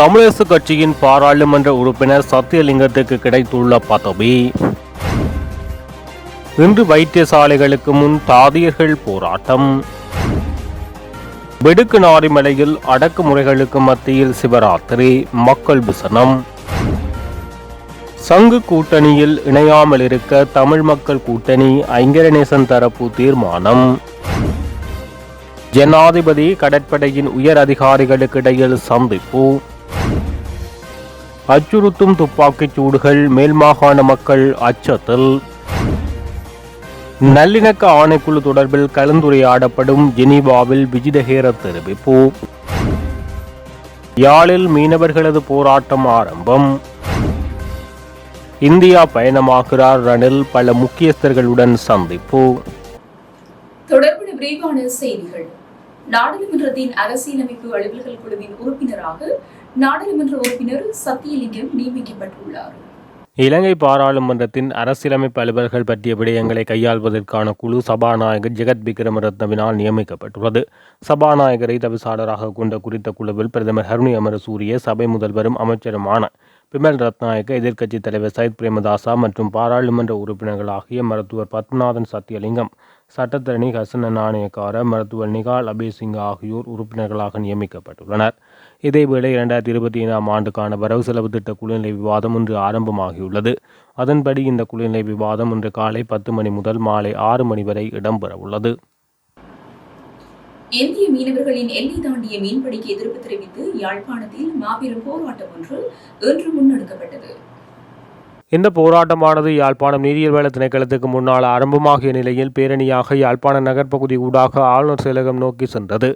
தமிழரசு கட்சியின் பாராளுமன்ற உறுப்பினர் சத்தியலிங்கத்துக்கு கிடைத்துள்ள பதவி. இன்று வைத்தியசாலைகளுக்கு முன் தாதியர்கள் போராட்டம். வெடுக்கு நாரிமலையில் அடக்குமுறைகளுக்கு மத்தியில் சிவராத்திரி மக்கள் விசனம். சங்கு கூட்டணியில் இணையாமல் இருக்க தமிழ் மக்கள் கூட்டணி ஐங்கரநேசன் தரப்பு தீர்மானம். ஜனாதிபதி கடற்படையின் உயர் அதிகாரிகளுக்கிடையில் சந்திப்பு. அச்சுறுத்தும் துப்பாக்கிச் சூடுகள் மேல் மாகாண மக்கள் அச்சத்தில். நல்லிணக்க ஆணைக்குழு தொடர்பில் கலந்துரையாடப்படும் ஜெனீவாவில் விஜிதஹேர தெரிவிப்பு. யாழில் மீனவர்களது போராட்டம் ஆரம்பம். இந்தியா பயணமாகிறார் ரணில் பல முக்கியஸ்தர்களுடன் சந்திப்பு. தொடர்புடைய விரிவான செய்திகள். நாடாளுமன்றத்தின் அரசியலமைப்பு அலுவல்கள் குழுவின் உறுப்பினராக நாடாளுமன்ற உறுப்பினர் சத்தியலிங்கம் நியமிக்கப்பட்டுள்ளார். இலங்கை பாராளுமன்றத்தின் அரசியலமைப்பு அலுவல்கள் பற்றிய விடயங்களை கையாள்வதற்கான குழு சபாநாயகர் ஜெகத் விக்ரமரத்னவினால் நியமிக்கப்பட்டுள்ளது. சபாநாயகரை தவிசாளராக கொண்ட குறித்த குழுவில் பிரதமர் ஹருணி அமரசூரிய சபை முதல்வரும் அமைச்சருமான பிமல் ரத்நாயக்க எதிர்க்கட்சித் தலைவர் சயித் பிரேமதாசா மற்றும் பாராளுமன்ற உறுப்பினர்களாகிய மருத்துவர் பத்மநாதன் சத்தியலிங்கம் சட்டத்தரணி ஹசன நாணயக்கார மருத்துவர் நிகால் அபேசிங் ஆகியோர் உறுப்பினர்களாக நியமிக்கப்பட்டுள்ளனர். இதேவேளை இரண்டாயிரத்தி இருபத்தி ஐந்தாம் ஆண்டுக்கான வரவு செலவு திட்ட குழுநிலை விவாதம் இன்று ஆரம்பமாகியுள்ளது. அதன்படி இந்த குழுநிலை விவாதம் இன்று காலை பத்து மணி முதல் மாலை ஆறு மணி வரை இடம்பெறவுள்ளது. இந்திய மீனவர்களின் எல்லை தாண்டிய மீன்பிடிக்கு எதிர்ப்பு தெரிவித்து யாழ்ப்பாணத்தில் மாபெரும் போராட்டம் ஒன்று இன்று முன்னெடுக்கப்பட்டது. இந்த போராட்டமானது யாழ்ப்பாணம் நீரியல் வேலை திணைக்களத்துக்கு முன்னால் ஆரம்பமாகிய நிலையில் பேரணியாக யாழ்ப்பாண நகர்ப்பகுதி ஊடாக ஆளுநர் செயலகம் நோக்கி சென்றது.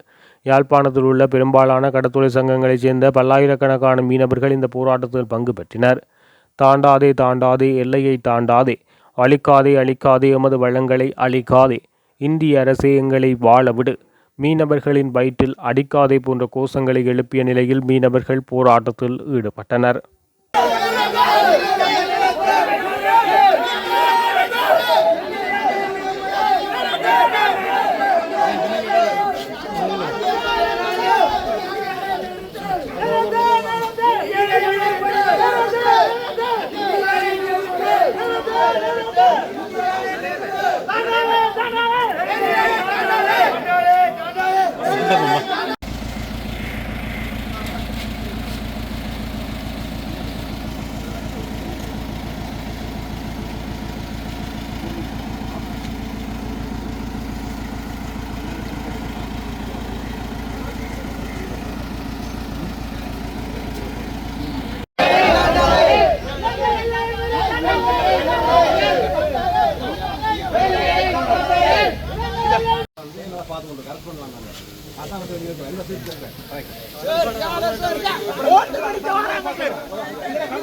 யாழ்ப்பாணத்தில் உள்ள பெரும்பாலான கடத்தொழில் சங்கங்களைச் சேர்ந்த பல்லாயிரக்கணக்கான மீனவர்கள் இந்த போராட்டத்தில் பங்கு பெற்றினர். தாண்டாதே தாண்டாதே எல்லையை தாண்டாதே அழிக்காதே அழிக்காதே எமது வளங்களை அழிக்காதே இந்திய அரசே எங்களை வாழ விடு. மீனவர்களின் வயிற்றில் அடிக்காதே போன்ற கோஷங்களை எழுப்பிய நிலையில் மீனவர்கள் போராட்டத்தில் ஈடுபட்டனர்.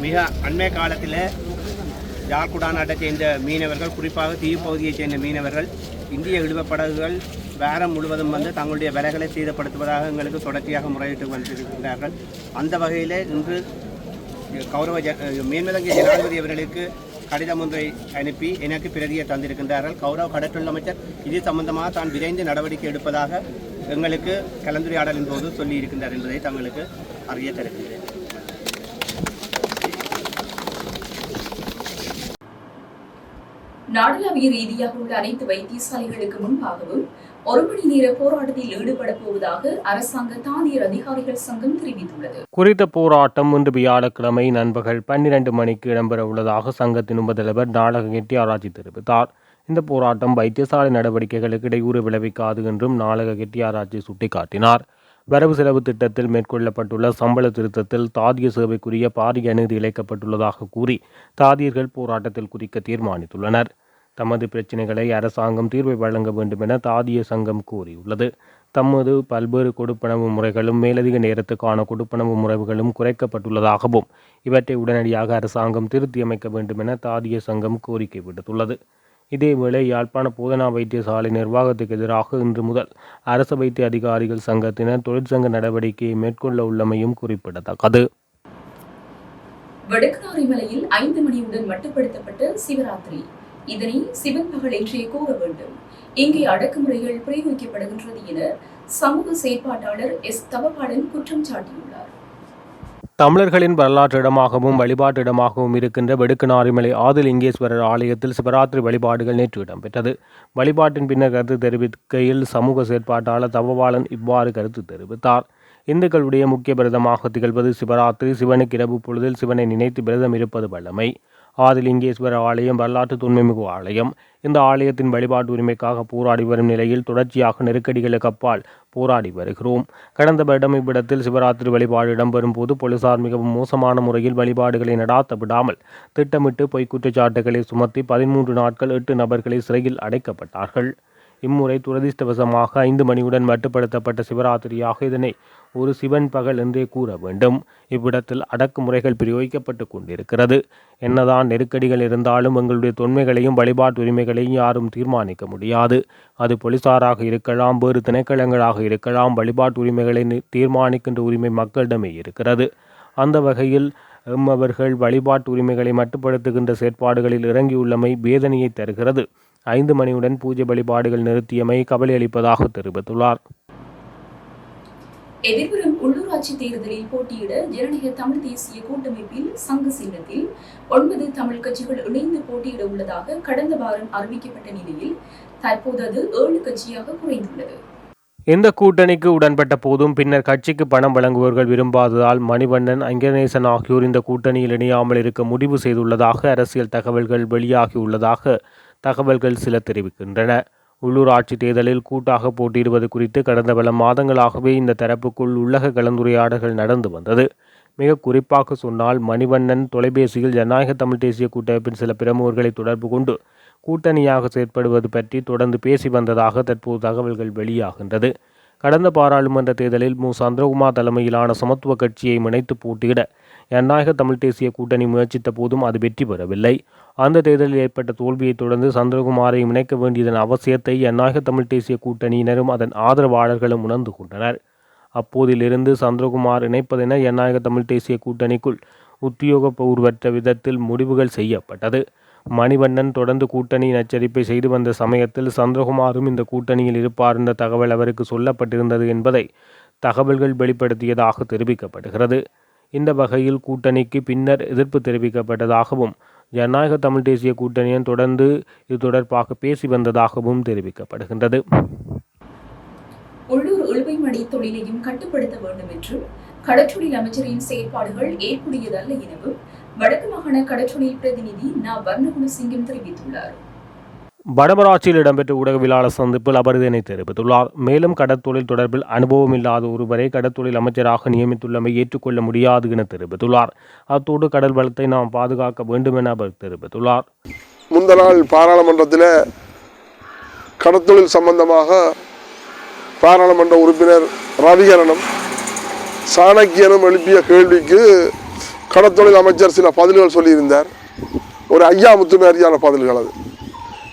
மிக அண்மை காலத்தில் ஜார்குடா நாட்டை சேர்ந்த மீனவர்கள் குறிப்பாக தீவு பகுதியைச் சேர்ந்த மீனவர்கள் இந்திய இழுவப்படகுகள் வேரம் முழுவதும் வந்து தங்களுடைய விலைகளை சீதப்படுத்துவதாக எங்களுக்கு தொடர்ச்சியாக முறையிட்டு வந்திருக்கிறார்கள் அந்த வகையில் இன்று கௌரவ ஜ மேன்மதங்கிய ஜனாதிபதி அவர்களுக்கு கடிதம் ஒன்றை அனுப்பி எனக்கு பிரதியை தந்திருக்கின்றார்கள். கௌரவ கடற்றொழில் அமைச்சர் இது சம்பந்தமாக தான் விரைந்து நடவடிக்கை எடுப்பதாக எங்களுக்கு கலந்துரையாடலின் போது சொல்லியிருக்கின்றார் என்பதை தங்களுக்கு அறிய தருகின்றேன். நாடளாவிய ரீதியாக உள்ள அனைத்து வைத்தியசாலைகளுக்கு முன்பாகவும் ஒரு மணி நேர போராட்டத்தில் ஈடுபட போவதாக அரசாங்க தாதியர் அதிகாரிகள் சங்கம் தெரிவித்துள்ளது. குறித்த போராட்டம் இன்று வியாழக்கிழமை நண்பகல் பன்னிரண்டு மணிக்கு இடம்பெற உள்ளதாக சங்கத்தின் உபதலைவர் நாடக கெட்டி ஆராய்ச்சி தெரிவித்தார். இந்த போராட்டம் வைத்தியசாலை நடவடிக்கைகளுக்கு இடையூறு விளைவிக்காது என்றும் நாடக கெட்டி சுட்டிக்காட்டினார். வரவு செலவு திட்டத்தில் மேற்கொள்ளப்பட்டுள்ள சம்பள திருத்தத்தில் தாதிய சேவைக்குரிய பாரிய அநீதி இழைக்கப்பட்டுள்ளதாக கூறி தாதியர்கள் போராட்டத்தில் குறிக்க தீர்மானித்துள்ளனர். தமது பிரச்சினைகளை அரசாங்கம் தீர்வை வழங்க வேண்டும் என தாதிய சங்கம் கூறியுள்ளது. தமது பல்வேறு கொடுப்பனவு முறைகளும் மேலதிக நேரத்துக்கான கொடுப்பனவு முறைகளும் குறைக்கப்பட்டுள்ளதாகவும் இவற்றை உடனடியாக அரசாங்கம் திருத்தியமைக்க வேண்டும் என தாதிய சங்கம் கோரிக்கை விடுத்துள்ளது. இதேவேளை யாழ்ப்பாண போதனா வைத்தியசாலை நிர்வாகத்துக்கு எதிராக இன்று முதல் அரசு வைத்திய அதிகாரிகள் சங்கத்தினர் தொழிற்சங்க நடவடிக்கையை மேற்கொள்ள உள்ளமையும் குறிப்பிடத்தக்கது. வடக்கு மலையில் ஐந்து மணியுடன் மட்டுப்படுத்தப்பட்ட சிவராத்திரி. இதனை சிவன் பகல் என்றே கூற வேண்டும். இங்கே அடக்குமுறைகள் பிரயோகிக்கப்படுகின்றது என சமூக செயற்பாட்டாளர் எஸ். தவபாலன் குற்றம் சாட்டியுள்ளார். தமிழர்களின் வரலாற்று இடமாகவும் வழிபாட்டு இடமாகவும் இருக்கின்ற வெடுக்குநாரிமலை ஆதிலிங்கேஸ்வரர் ஆலயத்தில் சிவராத்திரி வழிபாடுகள் நேற்று இடம்பெற்றது. வழிபாட்டின் பின்னர் கருத்து தெரிவிக்கையில் சமூக செயற்பாட்டாளர் தவபாலன் இவ்வாறு கருத்து தெரிவித்தார். இந்துக்களுடைய முக்கிய விரதமாக திகழ்வது சிவராத்திரி சிவனுக்கு இரவு பொழுதில் சிவனை நினைத்து விரதம் இருப்பது வல்லமை ஆதிலிங்கேஸ்வர ஆலயம் வரலாற்று தொன்மைமிகு ஆலயம். இந்த ஆலயத்தின் வழிபாட்டு உரிமைக்காக போராடி வரும் நிலையில் தொடர்ச்சியாக நெருக்கடிகளுக்கு அப்பால் போராடி வருகிறோம். கடந்த வருடம் இவ்விடத்தில் சிவராத்திரி வழிபாடு இடம்பெறும் போது போலீசார் மிகவும் மோசமான முறையில் வழிபாடுகளை நடாத்த விடாமல் திட்டமிட்டு பொய்க் குற்றச்சாட்டுகளை சுமத்தி பதிமூன்று நாட்கள் எட்டு நபர்களை சிறையில் அடைக்கப்பட்டார்கள். இம்முறை துரதிர்ஷ்டவசமாக ஐந்து மணியுடன் மட்டுப்படுத்தப்பட்ட சிவராத்திரியாக இதனை ஒரு சிவன் பகல் என்றே கூற வேண்டும். இவ்விடத்தில் அடக்குமுறைகள் பிரயோகிக்கப்பட்டு கொண்டிருக்கிறது. என்னதான் நெருக்கடிகள் இருந்தாலும் எங்களுடைய தொன்மைகளையும் வழிபாட்டு உரிமைகளையும் யாரும் தீர்மானிக்க முடியாது. அது போலீசாராக இருக்கலாம் வேறு திணைக்களங்களாக இருக்கலாம் வழிபாட்டு உரிமைகளை நி- தீர்மானிக்கின்ற உரிமை மக்களிடமே இருக்கிறது. அந்த வகையில் எம்மவர்கள் வழிபாட்டு உரிமைகளை மட்டுப்படுத்துகின்ற செயற்பாடுகளில் இறங்கியுள்ளமை வேதனையை தருகிறது. ஐந்து மணியுடன் பூஜை வழிபாடுகள் நிறுத்தியமை கவலை அளிப்பதாக தெரிவித்துள்ளார். எதிர்வரும் உள்ளூராட்சி தேர்தலில் போட்டியிட ஜனநாயக தமிழ் தேசிய கூட்டமைப்பில் சங்கு சின்னத்தில் ஒன்பது தமிழ் கட்சிகள் இணைந்து போட்டியிட உள்ளதாக கடந்த வாரம் அறிவிக்கப்பட்ட நிலையில் தற்போது அது ஏழு கட்சியாக குறைந்துள்ளது. இந்த கூட்டணிக்கு உடன்பட்ட போதும் பின்னர் கட்சிக்கு பணம் வழங்குவர்கள் விரும்பாததால் மணிவண்ணன் அங்கநேசன் ஆகியோர் இந்த கூட்டணியில் இணையாமல் இருக்க முடிவு செய்துள்ளதாக அரசியல் தகவல்கள் வெளியாகியுள்ளதாக தகவல்கள் சில தெரிவிக்கின்றன. உள்ளூராட்சி தேர்தலில் கூட்டாக போட்டியிடுவது குறித்து கடந்த பல மாதங்களாகவே இந்த தரப்புக்குள் உள்ளக கலந்துரையாடல்கள் நடந்து வந்தது. மிக குறிப்பாக சொன்னால் மணிவண்ணன் தொலைபேசியில் ஜனநாயக தமிழ் தேசிய கூட்டமைப்பின் சில பிரமுகர்களை தொடர்பு கொண்டு கூட்டணியாக செயற்படுவது பற்றி தொடர்ந்து பேசி வந்ததாக தற்போது தகவல்கள் வெளியாகின்றது. கடந்த பாராளுமன்ற தேர்தலில் மு. சந்திரகுமார் தலைமையிலான சமத்துவ கட்சியை இணைத்து போட்டியிட ஜனநாயக தமிழ் தேசிய கூட்டணி முயற்சித்த போதும் அது வெற்றி பெறவில்லை. அந்த தேர்தலில் ஏற்பட்ட தோல்வியைத் தொடர்ந்து சந்திரகுமாரை இணைக்க வேண்டியதன் அவசியத்தை ஜனநாயக தமிழ் தேசிய கூட்டணியினரும் அதன் ஆதரவாளர்களும் உணர்ந்து கொண்டனர். அப்போதிலிருந்து சந்திரகுமார் இணைப்பதென ஜனநாயக தமிழ் தேசிய கூட்டணிக்குள் உத்தியோகபூர்வற்ற விதத்தில் முடிவுகள் செய்யப்பட்டது. மணிவண்ணன் தொடர்ந்து கூட்டணியின் எச்சரிப்பை செய்து வந்த சமயத்தில் சந்திரகுமாரும் இந்த கூட்டணியில் இருப்பார் என்ற தகவல் அவருக்கு சொல்லப்பட்டிருந்தது என்பதை தகவல்கள் வெளிப்படுத்தியதாக தெரிவிக்கப்படுகிறது. இந்த வகையில் கூட்டணிக்கு பின்னர் எதிர்ப்பு தெரிவிக்கப்பட்டதாகவும் ஜனநாயக தமிழ் தேசிய கூட்டணியும் தொடர்ந்து இது தொடர்பாக பேசி வந்ததாகவும் தெரிவிக்கப்படுகின்றது. உள்ளூர் இழுவைமடை தொழிலையும் கட்டுப்படுத்த வேண்டும் என்றும் கடற்றொழில் அமைச்சரின் செயற்பாடுகள் ஏற்புடையதல்ல எனவும் வடக்கு மாகாண கடற்றொழில் பிரதிநிதி நா. வர்ணகுண சிங்கம் தெரிவித்துள்ளார். வடமராட்சியில் இடம்பெற்ற ஊடகவியலாளர் சந்திப்பில் அவர் இதனை தெரிவித்துள்ளார். மேலும் கடற்தொழில் தொடர்பில் அனுபவம் இல்லாத ஒருவரை கடற்தொழில் அமைச்சராக நியமித்துள்ளமை ஏற்றுக்கொள்ள முடியாது என தெரிவித்துள்ளார். அத்தோடு கடல் வளத்தை நாம் பாதுகாக்க வேண்டும் என அவர் தெரிவித்துள்ளார். முந்த நாள் பாராளுமன்றத்தில் கடத்தொழில் சம்பந்தமாக பாராளுமன்ற உறுப்பினர் ரவிகரனும் சாணக்கியனும் எழுப்பிய கேள்விக்கு கடத்தொழில் அமைச்சர் சில பதில்கள் சொல்லியிருந்தார். ஒரு ஐயா முத்துமாரியான பதில்கள் அது.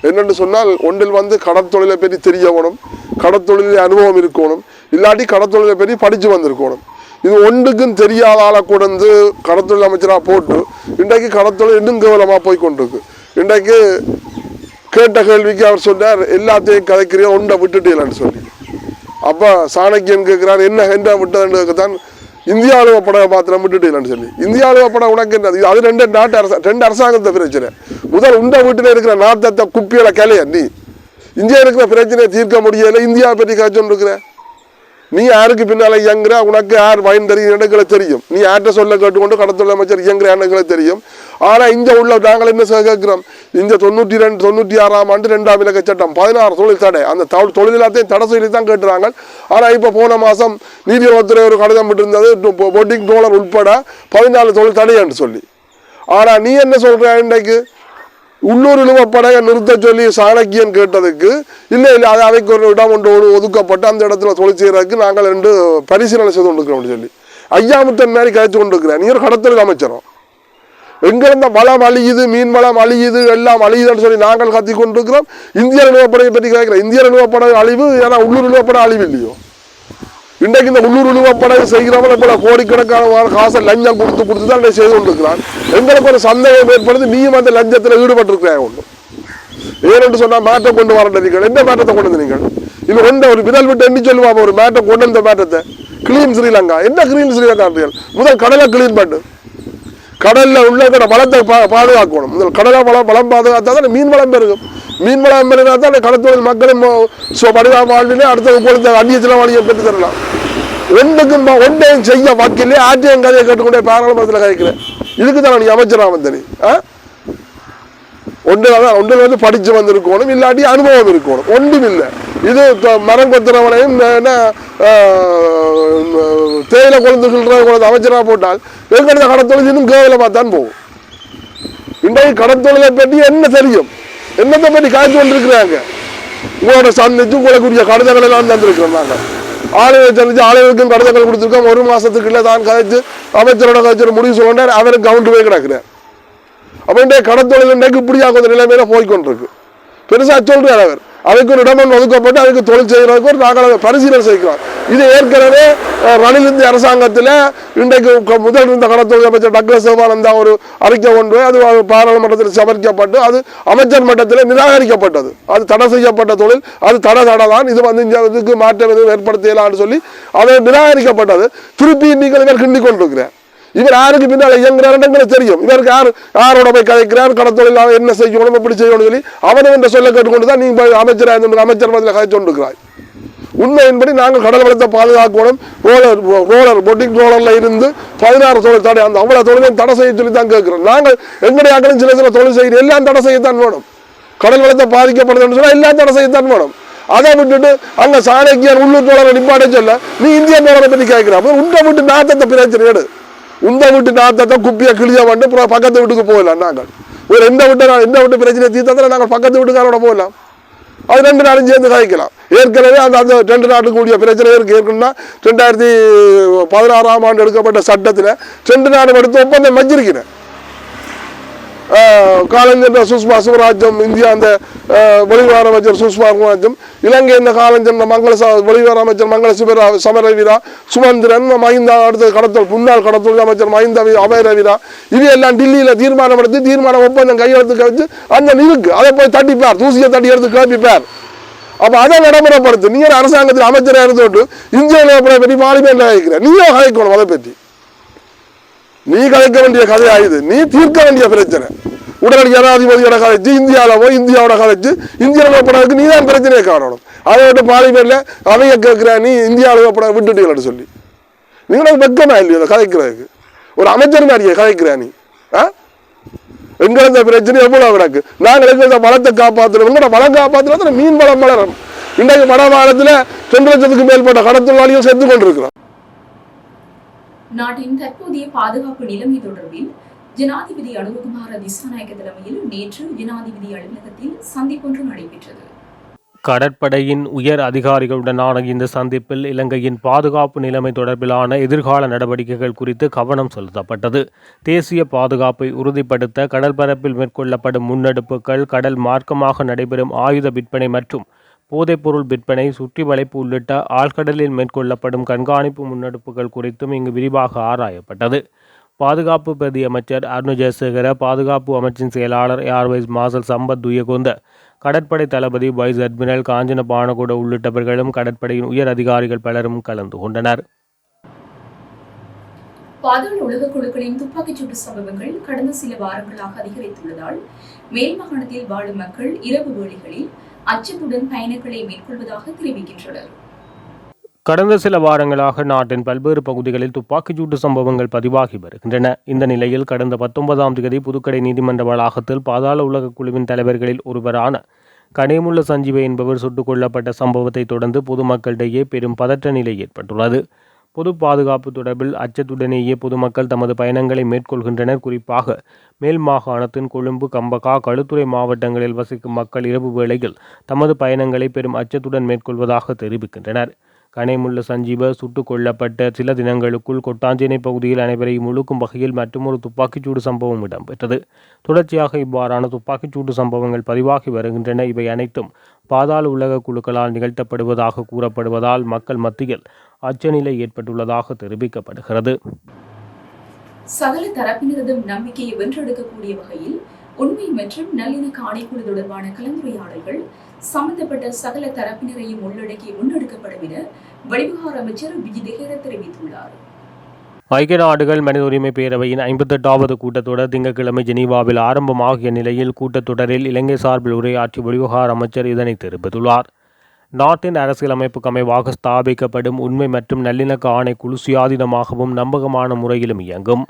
என்னென்னு சொன்னால் ஒன்றில் வந்து கடற்தொழிலை பற்றி தெரியவணும் கடற்தொழிலில் அனுபவம் இருக்கணும் இல்லாட்டி கடற்தொழிலை பற்றி படித்து வந்திருக்கணும் இது ஒன்றுக்கும் தெரியாத ஆளை கூட வந்து கடற்தொழில் அமைச்சராக போட்டு இன்றைக்கு கடற்தொழில் இன்னும் கேவலமாக போய் கொண்டிருக்கு இன்றைக்கு கேட்ட கேள்விக்கு அவர் சொன்னார் எல்லாத்தையும் கதைக்கிறியா ஒன்றை விட்டுட்டீங்களான்னு சொல்லி. அப்போ சாணக்கியன் கேட்குறார் என்ன என்ன விட்டதுன்னு தான் இந்திய அலுவ படம் மாத்திரம் இல்லைன்னு சொல்லி. இந்தியா அலுவ படம் உனக்கு என்ன? அது ரெண்டு நாட்டு அரசா ரெண்டு அரசாங்கத்தை பிரச்சனை முதல் உண்ட வீட்டில் இருக்கிற நாட்டத்தை குப்பியில கலைய நீ. இந்தியா இருக்கிற பிரச்சனையை தீர்க்க முடியலை இந்தியா பற்றி காய்ச்சொன்னு இருக்கிற. நீ யாருக்கு பின்னால இயங்குற? உனக்கு யார் வயன் தெரியும் எங்களுக்கு தெரியும். நீ யார்கிட்ட சொல்ல கேட்டுக்கொண்டு கடத்தொழில் அமைச்சர் இயங்குற எங்களுக்கு தெரியும். ஆனால் இங்கே உள்ள நாங்கள் என்ன கேட்குறோம்? இந்த தொண்ணூற்றி ரெண்டு தொண்ணூற்றி ஆறாம் ஆண்டு ரெண்டாம் இலக்க சட்டம் பதினாறு தொழில் தடை. அந்த தொ- தொழில் எல்லாத்தையும் தடை சொல்லி தான் கேட்டுறாங்க ஆனால் இப்போ போன மாதம் நீதிமன்றத்தில் ஒரு கடிதம் விட்டிருந்தது. போட்டிங் டோலர் உட்பட பதினாலு தொழில் தடை சொல்லி. ஆனால் நீ என்ன சொல்கிற இன்றைக்கு? உள்ளூர் இழுவப்படையை நிறுத்த சொல்லி சாணக்கியன் கேட்டதுக்கு இல்லை இல்லை அது அவைக்கு ஒரு இடம் ஒன்று ஒரு ஒதுக்கப்பட்டு அந்த இடத்துல தொழில் செய்கிறதுக்கு நாங்கள் ரெண்டு பரிசீலனை செய்து கொண்டிருக்கிறோம் சொல்லி. ஐயாமுத்தன் மாதிரி கழிச்சு கொண்டிருக்கிறேன் நீர் ஒரு அமைச்சரும். எங்கிருந்த வளம் அழியுது மீன் வளம் அழியுது எல்லாம் அழியுதுன்னு சொல்லி நாங்கள் கத்தி கொண்டிருக்கிறோம். இந்திய நிலவப்படையை பற்றி கேட்கிறோம் இந்திய நிலவப்படை அழிவு ஏன்னா உள்ளூர் நிலவப்படை அழிவு இல்லையோ? இன்றைக்கு இந்த உள்ளூர் நிலவப்படை செய்கிறவங்க போல கோடிக்கணக்கான காசை லஞ்சம் கொடுத்து கொடுத்து தான் செய்து கொண்டிருக்கிறான். எங்களுக்கு ஒரு சந்தேகம் ஏற்படுத்தி நீயும் அந்த லஞ்சத்தில் ஈடுபட்டிருக்கிறாய் ஒன்று ஏனென்று சொன்னால் மேட்டை கொண்டு வரீர்கள் என்ன மேட்டத்தை கொண்டு வந்து நீங்கள்? இது ஒன்றை ஒரு விதல் விட்டு எண்ணி சொல்லுவாங்க ஒரு மேட்டை கொண்டு வந்த மேட்டத்தை கிளீன் ஸ்ரீலங்கா என்ன கிளீன் ஸ்ரீலங்கா முதல் கடலை கிளீன் பண்ணு கடலில் உள்ள இருக்கிற வளத்தை பா- பாதுகாக்கணும். முதல் கடலை வளம் வளம் பாதுகாத்தா தான் மீன் வளம் பெருகும். மீன் வளம் பெருகினா தான் கடத்தொழில் மக்களும் படிவா வாழ்விலே அடுத்த பொழுது அந்நியத்தில் வழியை பெற்று தரலாம். ஒன்றுக்கும் ஒன்றையும் செய்ய வாக்கிலே ஆற்றியம் கதையை கேட்டுக்கொண்டே பாராளுமன்றத்தில் கேட்கிறேன் இதுக்கு தான் நீ அமைச்சரா வந்தனி ஆ? ஒன்றில் தான் ஒன்றில் வந்து படித்து வந்திருக்கணும் இல்லாட்டி அனுபவம் இருக்கணும். ஒன்றும் இல்லை. இது மரம் கொத்துறவனையும் என்ன தேயிலை குழந்தை குழந்தை அமைச்சராக போட்டால் எங்கிட்ட கடத்தொழில் இன்னும் கேவலமாக தான் போகும். இன்றைக்கு கடத்தொழிலை பற்றி என்ன தெரியும்? என்னத்தை பற்றி காய்ச்சி கொண்டிருக்கிறாங்க? உங்களோட சந்திச்சு உங்களுக்குரிய கடிதங்கள் எல்லாம் தந்திருக்கிறோம் நாங்கள். ஆளுநரை சந்திச்சு ஆளுநருக்கும் கடிதங்கள் கொடுத்துருக்கோம். ஒரு மாதத்துக்குள்ளே தான் கதைச்சு அமைச்சரோட கதைச்சு முடிவு சொல்லிட்டார் அவருக்கு கவுண்ட் போய் கிடக்குறார் அப்போ இன்றைய கடத்தொழில் இன்றைக்கு இப்படியாக கொஞ்சம் நிலைமையில போய்கொண்டிருக்கு பெருசாக சொல்கிறார் அவர். அதுக்கு ஒரு இடம் ஒதுக்கப்பட்டு அதுக்கு தொழில் செய்கிறதுக்கு ஒரு நாங்கள் பரிசீலனை செய்கிறோம். இது ஏற்கனவே ரணில் இந்திய அரசாங்கத்தில் இன்றைக்கு முதல் இருந்த கடத்தொழில் அமைச்சர் டக்ளஸ் சிவானந்தா ஒரு அறிக்கை ஒன்று அது பாராளுமன்றத்தில் சமர்க்கப்பட்டு அது அமைச்சர் மட்டத்தில் நிராகரிக்கப்பட்டது. அது தடை செய்யப்பட்ட தொழில் அது தடை தடை தான் இது வந்து இந்த இதுக்கு மாற்றம் எதுவும் ஏற்படுத்தலாம்னு சொல்லி அது நிராகரிக்கப்பட்டது. திருப்பி நீங்கள் இவர் கிண்டி கொண்டிருக்கிறேன் இவர் யாருக்கு பின்னால் இயங்குறாருன்னு தெரியும். இவருக்கு யார் யாரோட போய் கதைக்கிறார் கடத்தொழில் அவன் என்ன செய்யணும் எப்படி செய்யணும்னு சொல்லி அவனும் என்ற சொல்ல கேட்டுக்கொண்டு தான் நீங்கள் அமைச்சராக இருந்து அமைச்சர் பதில் கதைச்சு கொண்டிருக்கிறாய். உண்மையின்படி நாங்கள் கடல் வளத்தை பாதுகாக்கணும். ரோலர் ரோலர் பொட்டிங் ரோலரில் இருந்து பதினாறு தொழில் தடை அந்த அவ்வளோ தொழிலையும் தடை செய்ய சொல்லி தான் கேட்குறோம். நாங்கள் எங்களுடைய ஆக்களும் சில சில தொழில் செய்கிற எல்லாம் தடை செய்யத்தான் வேணும். கடல் வளத்தை பாதிக்கப்படுதுன்னு சொன்னால் எல்லாம் தடை செய்யத்தான் வேணும். அதை விட்டுட்டு அங்கே சாணக்கியர் உள்ளூர் தோழரை நிப்பாட்டே சொல்ல நீ இந்திய தோழரை பற்றி கேட்குற. அப்போ உண்டை விட்டு நாத்தத்தை பிரச்சனை எடு. உந்த வீட்டு நாத்தத்தை குப்பியை கிளியா வந்து பக்கத்து வீட்டுக்கு போகலாம் நாங்கள். ஒரு எந்த விட்டு எந்த வீட்டு பிரச்சனை தீர்த்தத்தில் நாங்கள் பக்கத்து வீட்டுக்காரோட போகலாம். அது ரெண்டு நாளும் சேர்ந்து காய்க்கலாம் ஏற்கனவே அந்த அந்த ரெண்டு நாட்டுக்கு கூடிய பிரச்சனை இருக்குது ஏற்கனவே ரெண்டாயிரத்தி பதினாறாம் ஆண்டு எடுக்கப்பட்ட சட்டத்தில் ரெண்டு நாடு எடுத்து ஒப்பந்தம் வச்சிருக்கிறேன். காலஞ்சென்ற சுஷ்மா சுவராஜ்யம் இந்தியா அந்த வெளிவார அமைச்சர் சுஷ்மா சுவராஜ்யம் இலங்கை இந்த காலஞ்சென்ற மங்கள வெளிவார அமைச்சர் மங்கள சிவரா சமரவீரா சுமந்திரன் மஹிந்தா அடுத்த கடத்தல் முன்னாள் கடத்தல் அமைச்சர் மஹிந்தா வி- அபயரவீரா இது எல்லாம் டில்லியில் தீர்மானம் எடுத்து தீர்மான ஒப்பந்தம் கையெழுத்து கழிச்சு அந்த நிலுக்கு அதை போய் தட்டிப்பார் தூசியை தட்டி எடுத்து கிளப்பிப்பார் அப்ப அதை நடைமுறைப்படுத்து நீ அரசாங்கத்தில் அமைச்சராக இருந்தோட்டு இந்தியாவில் நிலப்படை பற்றி பார்லிமெண்ட்ல கதைக்கிற அதை பற்றி நீ கலைக்க வேண்டிய கதையா இது? நீ தீர்க்க வேண்டிய பிரச்சனை. உடனடி ஜனாதிபதியோட கதைச்சு இந்தியாவில் போய் இந்தியாவோட கதைச்சு இந்தியாவில் நிலப்படத்துக்கு நீ தான் பிரச்சனையை காணணும். அதை விட்டு பார்லிமெண்ட்ல அவங்க கேட்குற நீ இந்தியாவில் நிலப்பட விட்டுட்டீங்கன்னு சொல்லி. நீங்களும் வெக்கமா இல்லையோ அதை கதைக்கிறதுக்கு ஒரு அமைச்சர் மாதிரியே கதைக்கிற நீ. ஆ? எங்க இந்த பிரச்சனை எவ்வளோ கிடக்கு? நாங்கள் எங்க வளத்தை காப்பாற்றுறோம் உங்களோட வளம் காப்பாற்றுறது மீன் வளம் வளரும். இன்றைக்கு வட மாநிலத்தில் ரெண்டு லட்சத்துக்கு மேற்பட்ட கடத்தொழிலாளிகள் செத்து கொண்டிருக்கிறோம் நாட்டின் தற்போதைய பாதுகாப்பு நிலைமை தொடர்பில் ஜனாதிபதி அனுரகுமார திசாநாயக்க தலைமையில் நேற்று ஜனாதிபதி அலுவலகத்தில் சந்திப்பொன்று நடைபெற்றது. கடற்படையின் உயர் அதிகாரிகளுடனான இந்த சந்திப்பில் இலங்கையின் பாதுகாப்பு நிலைமை தொடர்பிலான எதிர்கால நடவடிக்கைகள் குறித்து கவனம் செலுத்தப்பட்டது. தேசிய பாதுகாப்பை உறுதிப்படுத்த கடற்பரப்பில் மேற்கொள்ளப்படும் முன்னெடுப்புகள் கடல் மார்க்கமாக நடைபெறும் ஆயுத விற்பனை மற்றும் போதைப்பொருள் விற்பனை சுற்றி வளைப்பு உள்ளிட்ட ஆழ்கடலில் மேற்கொள்ளப்படும் கண்காணிப்பு முன்னெடுப்புகள் குறித்தும் இங்கு விரிவாக ஆராயப்பட்டது. பாதுகாப்பு பிரதி அமைச்சர் அருண் ஜெயசேகர பாதுகாப்பு அமைச்சின் செயலாளர் ஏர்வைஸ் மார்ஷல் சம்பத் துயகொந்த கடற்படை தளபதி வைஸ் அட்மிரல் காஞ்சன பானகுட உள்ளிட்டவர்களும் கடற்படையின் உயர் அதிகாரிகள் பலரும் கலந்து கொண்டனர். பாதாள உலக குழுக்களின் துப்பாக்கிச் சூட்டு சம்பவங்கள் கடந்த சில வாரங்களாக அதிகரித்துள்ளதால் மேல் மாகாணத்தில் வாழும் மக்கள் இரவு வேளைகளில் அச்சத்துடன் பயணங்களை மேற்கொள்வதாக தெரிவிக்கின்றனர். கடந்த சில வாரங்களாக நாட்டின் பல்வேறு பகுதிகளில் துப்பாக்கிச்சூட்டு சம்பவங்கள் பதிவாகி வருகின்றன. இந்த நிலையில் கடந்த பத்தொன்பதாம் தேதி புதுக்கடை நீதிமன்ற வளாகத்தில் பாதாள உலக குழுவின் தலைவர்களில் ஒருவரான கனேமுள்ள சஞ்சீவை என்பவர் சுட்டுக் கொல்லப்பட்ட சம்பவத்தை தொடர்ந்து பொதுமக்களிடையே பெரும் பதற்ற நிலை ஏற்பட்டுள்ளது. பொது பாதுகாப்பு தொடர்பில் அச்சத்துடனேயே பொதுமக்கள் தமது பயணங்களை மேற்கொள்கின்றனர். குறிப்பாக மேல் மாகாணத்தின் கொழும்பு கம்பகா களுத்துறை மாவட்டங்களில் வசிக்கும் மக்கள் இரவு வேளையில் தமது பயணங்களை பெரும் அச்சத்துடன் மேற்கொள்வதாக தெரிவிக்கின்றனர். கனைமுள்ள சஞ்சீவ சுட்டுக் கொல்லப்பட்ட சில தினங்களுக்குள் கொட்டாஞ்சேனை பகுதியில் அனைவரையும் முழுக்கும் வகையில் மற்றொரு துப்பாக்கிச்சூடு சம்பவம் இடம்பெற்றது. தொடர்ச்சியாக இவ்வாறான துப்பாக்கிச்சூடு சம்பவங்கள் பதிவாகி வருகின்றன. இவை அனைத்தும் பாதாள உலக குழுக்களால் நிகழ்த்தப்படுவதாக கூறப்படுவதால் மக்கள் மத்தியில் அச்சநிலை ஏற்பட்டுள்ளதாக தெரிவிக்கப்படுகிறது. சகல தரப்பினரதும் நம்பிக்கையை வென்றெடுக்கக்கூடிய வகையில் உண்மை மற்றும் நல்லிணக்க ஆணைக்குழு தொடர்பான கலந்துரையாடல்கள் சம்பந்தப்பட்ட சகல தரப்பினரையும் உள்ளடக்கி முன்னெடுக்கப்படும் என வெளிவிவகார அமைச்சர் விஜய் தெரிவித்துள்ளார். ஐக்கிய நாடுகள் மனித உரிமை பேரவையின் ஐம்பத்தெட்டாவது கூட்டத்தொடர் திங்கட்கிழமை ஜெனீவாவில் ஆரம்பமாகிய நிலையில் கூட்டத்தொடரில் இலங்கை சார்பில் உரையாற்றி வெளிவிவகார அமைச்சர் இதனை தெரிவித்துள்ளார். நாட்டின் அரசியலமைப்புக்கு அமைவாக ஸ்தாபிக்கப்படும் உண்மை மற்றும் நல்லிணக்க ஆணைக்குழு சுயாதீனமாகவும் நம்பகமான முறையிலும் இயங்கும்.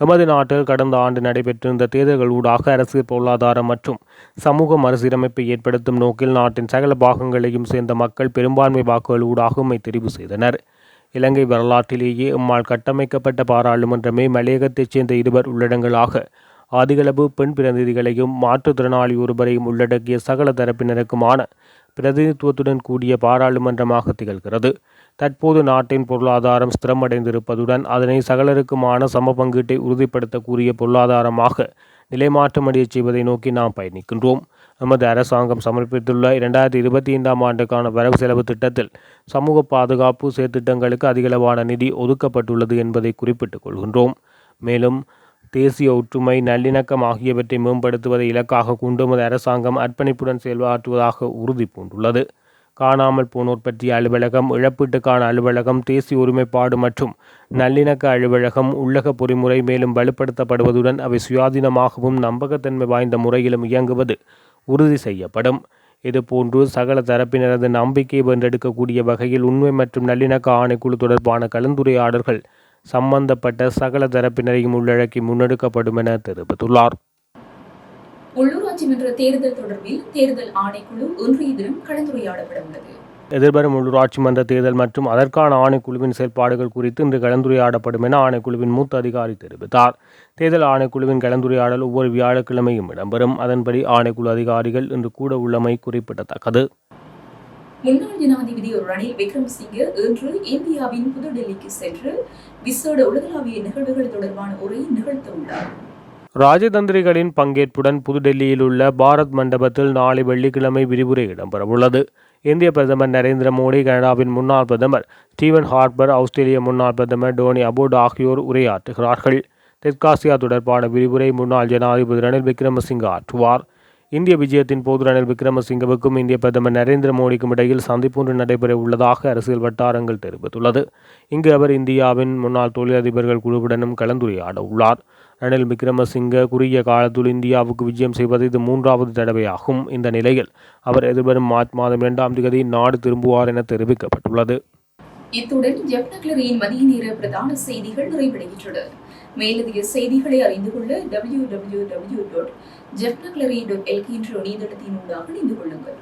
எமது நாட்டில் கடந்த ஆண்டு நடைபெற்றிருந்த தேர்தல்கள் ஊடாக அரசியல் பொருளாதார மற்றும் சமூக மறுசீரமைப்பை ஏற்படுத்தும் நோக்கில் நாட்டின் சகல பாகங்களையும் சேர்ந்த மக்கள் பெரும்பான்மை வாக்குகள் ஊடாக தெரிவு செய்தனர். இலங்கை வரலாற்றிலேயே இம்மால் கட்டமைக்கப்பட்ட பாராளுமன்றமே மலையகத்தைச் சேர்ந்த இருவர் உள்ளடங்களாக அதிகளவு பெண் பிரதிநிதிகளையும் மாற்றுத்திறனாளி ஒருவரையும் உள்ளடக்கிய சகல தரப்பினருக்குமான பிரதிநிதித்துவத்துடன் கூடிய பாராளுமன்றமாக திகழ்கிறது. தற்போது நாட்டின் பொருளாதாரம் ஸ்திரமடைந்திருப்பதுடன் அதனை சகலருக்குமான சம பங்கீட்டை உறுதிப்படுத்தக்கூடிய பொருளாதாரமாக நிலைமாற்றமடையச் செய்வதை நோக்கி நாம் பயணிக்கின்றோம். நமது அரசாங்கம் சமர்ப்பித்துள்ள இரண்டாயிரத்தி இருபத்தி ஐந்தாம் ஆண்டுக்கான வரவு செலவு திட்டத்தில் சமூக பாதுகாப்பு செயற்திட்டங்களுக்கு அதிகளவான நிதி ஒதுக்கப்பட்டுள்ளது என்பதை குறிப்பிட்டுக் கொள்கின்றோம். மேலும் தேசிய ஒற்றுமை நல்லிணக்கம் ஆகியவற்றை மேம்படுத்துவதை இலக்காக குண்டுமது அரசாங்கம் அர்ப்பணிப்புடன் செயல்பாற்றுவதாக உறுதி பூண்டுள்ளது. காணாமல் போனோர் பற்றிய அலுவலகம் இழப்பீட்டுக்கான அலுவலகம் தேசிய ஒருமைப்பாடு மற்றும் நல்லிணக்க அலுவலகம் உள்ளக பொறிமுறை மேலும் வலுப்படுத்தப்படுவதுடன் அவை சுயாதீனமாகவும் நம்பகத்தன்மை வாய்ந்த முறையிலும் இயங்குவது உறுதி செய்யப்படும். இதுபோன்று சகல தரப்பினரது நம்பிக்கை வென்றெடுக்கக்கூடிய வகையில் உண்மை மற்றும் நல்லிணக்க ஆணைக்குழு தொடர்பான கலந்துரையாடல்கள் சம்பந்தப்பட்ட சகல தரப்பினரையும் உள்ளடக்கி முன்னெடுக்கப்படும் என தெரிவித்துள்ளார். உள்ளூராட்சி மன்ற தேர்தல் தொடர்பில் தேர்தல் ஆணைக்குழு இன்றைய தினம் கலந்துரையாடப்பட உள்ளது எதிர்வரும் உள்ளூராட்சி மன்ற தேர்தல் மற்றும் அதற்கான ஆணைக்குழுவின் செயல்பாடுகள் குறித்து இன்று கலந்துரையாடப்படும் என ஆணைக்குழுவின் மூத்த அதிகாரி தெரிவித்தார். தேர்தல் ஆணைக்குழுவின் கலந்துரையாடல் ஒவ்வொரு வியாழக்கிழமையும் இடம்பெறும். அதன்படி ஆணைக்குழு அதிகாரிகள் இன்று கூட உள்ளமை குறிப்பிடத்தக்கது. முன்னாள் ஜனாதிபதி ரணில் விக்ரமசிங்கே இன்று இந்தியாவின் புதுடெல்லிக்கு சென்று விசேட உலகளாவிய நிகழ்வுகள் தொடர்பான உரையை நிகழ்த்த உள்ளார். ராஜதந்திரிகளின் பங்கேற்புடன் புதுடெல்லியில் உள்ள பாரத் மண்டபத்தில் நாளை வெள்ளிக்கிழமை விரிவுரை இடம்பெறவுள்ளது. இந்திய பிரதமர் நரேந்திர மோடி கனடாவின் முன்னாள் பிரதமர் ஸ்டீவன் ஹார்பர் ஆஸ்திரேலிய முன்னாள் பிரதமர் டோனி அபோட் ஆகியோர் உரையாற்றுகிறார்கள். தெற்காசியா தொடர்பான விரிவுரை முன்னாள் ஜனாதிபதி ரணில் விக்ரமசிங்க ஆற்றுவார். இந்திய விஜயத்தின் போது ரணில் விக்ரமசிங்கவுக்கும் இந்திய பிரதமர் நரேந்திர மோடிக்கும் இடையில் சந்திப்பு ஒன்று நடைபெற உள்ளதாக அரசியல் வட்டாரங்கள் தெரிவித்துள்ளது. இங்கு அவர் இந்தியாவின் முன்னாள் தொழிலதிபர்கள் குழுவுடனும் கலந்துரையாட உள்ளார். ரணில் விக்ரமசிங்க குறுகிய காலத்தில் இந்தியாவுக்கு விஜயம் செய்வது இது மூன்றாவது தடவையாகும் இந்த நிலையில் அவர் எதிர்வரும் மார்ச் மாதம் இரண்டாம் தேதி நாடு திரும்புவார் என தெரிவிக்கப்பட்டுள்ளது. இத்துடன் ஜெப்னக்லரியின் மதிய நேர பிரதான செய்திகள் நிறைவடைகின்றன. மேலதிக செய்திகளை அறிந்து கொள்ள டபிள்யூ டபிள்யூ டபிள்யூ டாட் ஜெப்னக்லரி டாட் எல்கி என்ற இணையதளத்தின் இணைந்து கொள்ளுங்கள்.